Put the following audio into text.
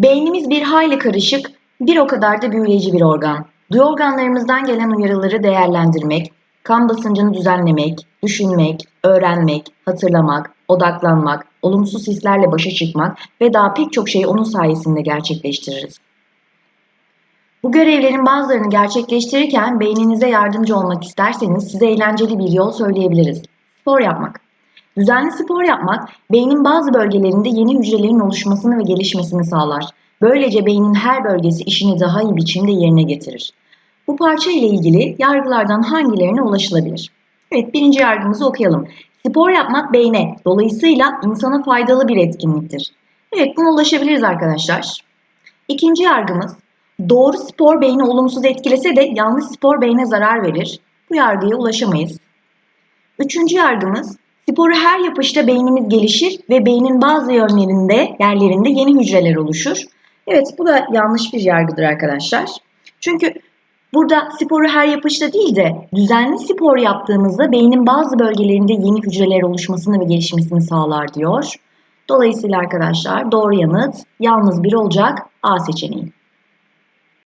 Beynimiz bir hayli karışık, bir o kadar da büyüleyici bir organ. Duyu organlarımızdan gelen uyarıları değerlendirmek, kan basıncını düzenlemek, düşünmek, öğrenmek, hatırlamak, odaklanmak, olumsuz hislerle başa çıkmak ve daha pek çok şeyi onun sayesinde gerçekleştiririz. Bu görevlerin bazılarını gerçekleştirirken beyninize yardımcı olmak isterseniz size eğlenceli bir yol söyleyebiliriz. Spor yapmak. Düzenli spor yapmak beynin bazı bölgelerinde yeni hücrelerin oluşmasını ve gelişmesini sağlar. Böylece beynin her bölgesi işini daha iyi biçimde yerine getirir. Bu parça ile ilgili yargılardan hangilerine ulaşılabilir? Evet, birinci yargımızı okuyalım. Spor yapmak beyne, dolayısıyla insana faydalı bir etkinliktir. Evet, buna ulaşabiliriz arkadaşlar. İkinci yargımız, doğru spor beyni olumsuz etkilese de yanlış spor beyne zarar verir. Bu yargıya ulaşamayız. Üçüncü yargımız, sporu her yapışta beynimiz gelişir ve beynin bazı yönlerinde, yerlerinde yeni hücreler oluşur. Evet, bu da yanlış bir yargıdır arkadaşlar. Çünkü burada sporu her yapışta değil de düzenli spor yaptığımızda beynin bazı bölgelerinde yeni hücreler oluşmasını ve gelişmesini sağlar diyor. Dolayısıyla arkadaşlar doğru yanıt yalnız bir olacak A seçeneği.